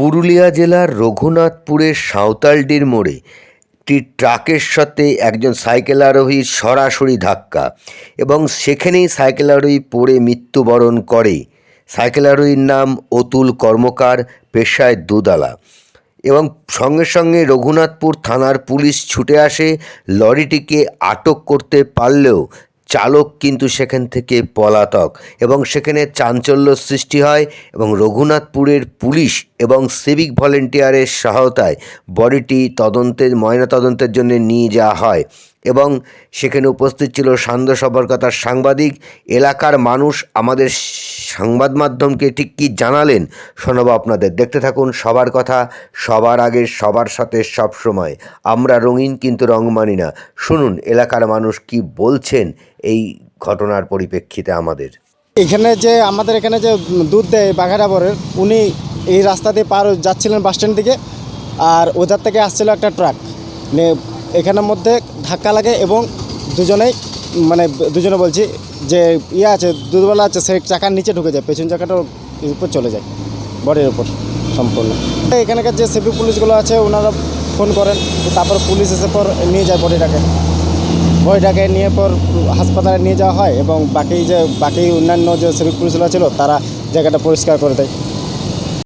পুরুলিয়া জেলার রঘুনাথপুরের সাঁওতালডির মোড়ে একটি ট্রাকের সাথে একজন সাইকেল আরোহীর সরাসরি ধাক্কা এবং সেখানেই সাইকেল আরোহী পড়ে মৃত্যুবরণ করে। সাইকেল আরোহীর নাম অতুল কর্মকার, পেশায় দুদালা এবং সঙ্গে সঙ্গে রঘুনাথপুর থানার পুলিশ ছুটে আসে, লরিটিকে আটক করতে পারলেও চালক কিন্তু সেখান থেকে পলাতক এবং সেখানে চাঞ্চল্য সৃষ্টি হয় এবং রঘুনাথপুরের পুলিশ এবং সিভিক ভলেন্টিয়ারের সহায়তায় বডিটি তদন্তের, ময়নাতদন্তের জন্য নিয়ে যাওয়া হয় এবং সেখানে উপস্থিত ছিল সান্ধ্য সবরকতার সাংবাদিক, এলাকার মানুষ, আমাদের সংবাদ মাধ্যমকে ঠিক কী জানালেন শোনাবো আপনাদের। দেখতে থাকুন সবার কথা, সবার আগে, সবার সাথে সব সময়। আমরা রঙিন কিন্তু রং মানি না। শুনুন, এলাকার মানুষ কি বলছেন এই ঘটনার পরিপ্রেক্ষিতে আমাদের। এখানে যে, আমাদের এখানে যে দুধ দেয় বাঘারাবরের উনি এই রাস্তা দিয়ে পার যাচ্ছিলেন বাস স্ট্যান্ড দিকে, আর ওধার থেকে আসছিল একটা ট্রাক। এখানের মধ্যে ধাক্কা লাগে এবং দুজনেই মানে দুজনে বলছি যে ইয়ে আছে, দুধওয়ালা আছে সেই চাকার নিচে ঢুকে যায়, পেছন চাকাটা উপর চলে যায়, বডির উপর সম্পূর্ণ। এখানকার যে সিভিক পুলিশগুলো আছে, ওনারা ফোন করেন, তারপর পুলিশ এসে পর নিয়ে যায় বডিটাকে। বডিটাকে নিয়ে পর হাসপাতালে নিয়ে যাওয়া হয় এবং বাকি যে, বাকি অন্যান্য যে সিভিক পুলিশগুলো ছিল, তারা জায়গাটা পরিষ্কার করে দেয়।